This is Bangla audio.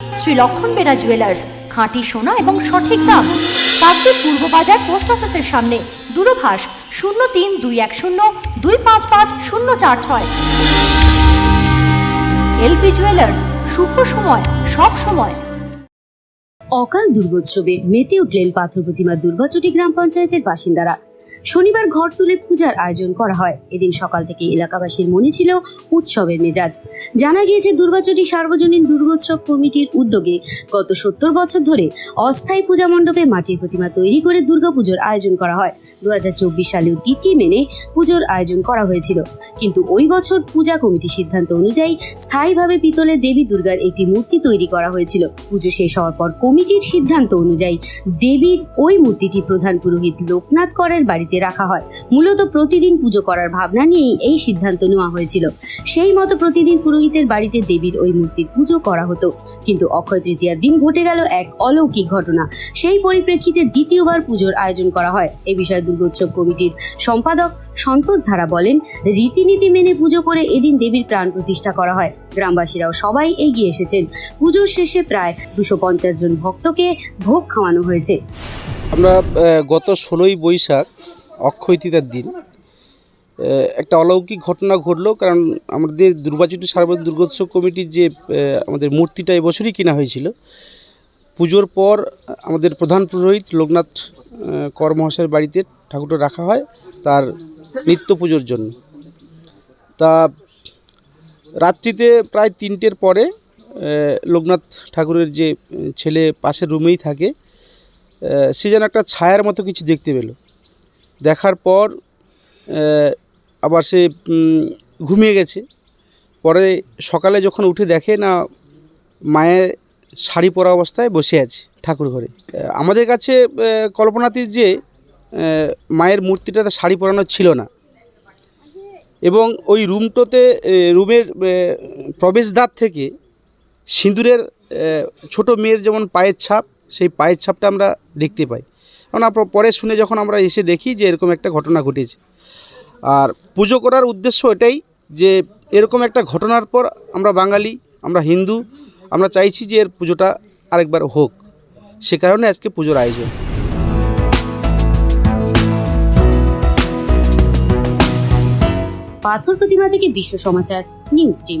শ্রী লক্ষণ বেরা জুয়েলার্স খাঁটি সোনা এবং সঠিক দাম। কাকদ্বীপ পূর্ব বাজার পোস্ট অফিসের সামনে, দূরভাষ শূন্য তিন দুই এক শূন্য দুই পাঁচ পাঁচ শূন্য চার ছয়। এলপি জুয়েলার্স শুভ সময়, সব সময়। অকাল দুর্গোৎসবে মেতে উঠলেন পাথর প্রতিমা দুর্গাচটি গ্রাম পঞ্চায়েতের বাসিন্দারা। শনিবার ঘর তুলে পূজার আয়োজন করা হয়। এদিন সকাল থেকে এলাকাবাসীর মনে ছিল উৎসবের মেজাজ। জানা গিয়েছে দুর্গাচটি সার্বজনীন দুর্গোৎসব কমিটির উদ্যোগে গত সত্তর বছর ধরে অস্থায়ী পূজা মণ্ডপে মাটির প্রতিমা তৈরি করে দুর্গাপুজোর আয়োজন করা হয়। দু সালেও তিথি মেনে পুজোর আয়োজন করা হয়েছিল। কিন্তু ওই বছর পূজা কমিটির সিদ্ধান্ত অনুযায়ী স্থায়ীভাবে পিতলে দেবী দুর্গার একটি মূর্তি তৈরি করা হয়েছিল। পুজো শেষ হওয়ার পর কমিটির সিদ্ধান্ত অনুযায়ী দেবীর ওই মূর্তিটি প্রধান পুরোহিত লোকনাথ করের বাড়িতে রাখা হয়। মূলত প্রতিদিন পুজো করার ভাবনা নিয়েই এই সিদ্ধান্ত নেওয়া হয়েছিল। সেই মতো প্রতিদিন পুরোহিতের বাড়িতে দেবীর ওই মূর্তির পুজো করা হতো। কিন্তু অক্ষয় তৃতীয়ার দিন ঘটে গেল এক অলৌকিক ঘটনা। সেই পরিপ্রেক্ষিতে দ্বিতীয়বার পুজোর আয়োজন করা হয়। এ বিষয়ে দুর্গোৎসব কমিটির সম্পাদক সন্তোষ ধারা বলেন, রীতিনীতি মেনে পুজো করে এদিন দেবীর প্রাণ প্রতিষ্ঠা করা হয়। গ্রামবাসীরাও সবাই এগিয়ে এসেছেন। পুজোর শেষে প্রায় দুশো পঞ্চাশ জন ভক্তকে ভোগ খাওয়ানো হয়েছে। আমরা গত ষোলোই বৈশাখ অক্ষয় তৃতীয়ার দিন একটা অলৌকিক ঘটনা ঘটলো কারণ আমাদের দুর্গাচুটি সার্বজনীন দুর্গোৎসব কমিটির যে আমাদের মূর্তিটা এবছরই কেনা হয়েছিল। পুজোর পর আমাদের প্রধান পুরোহিত লোকনাথ আহ, বাড়িতে ঠাকুরটা রাখা হয় তার নিত্য পুজোর জন্য। তা রাত্রিতে প্রায় তিনটের পরে লোকনাথ ঠাকুরের যে ছেলে পাশের রুমেই থাকে সে যেন একটা ছায়ার মতো কিছু দেখতে পেল। দেখার পর আবার সে ঘুমিয়ে গেছে। পরে সকালে যখন উঠে দেখে, না, মায়ের শাড়ি পরা অবস্থায় বসে আছে ঠাকুর ঘরে। আমাদের কাছে কল্পনাতীত যে মায়ের মূর্তিটাতে শাড়ি পরানো ছিল না। এবং ওই রুমটোতে রুমের প্রবেশদ্বার থেকে সিঁদুরের ছোট মেয়ের যেমন পায়ের ছাপ, সেই পায়ের ছাপটা আমরা দেখতে পাই। কারণ পরে শুনে যখন আমরা এসে দেখি যে এরকম একটা ঘটনা ঘটেছে। আর পুজো করার উদ্দেশ্য এটাই যে এরকম একটা ঘটনার পর আমরা বাঙালি, আমরা হিন্দু, আমরা চাইছি যে এর পুজোটা আরেকবার হোক। সে কারণে আজকে পুজোর আয়োজন। পাথর প্রতিমা থেকে বিশ্ব সমাচার, news team.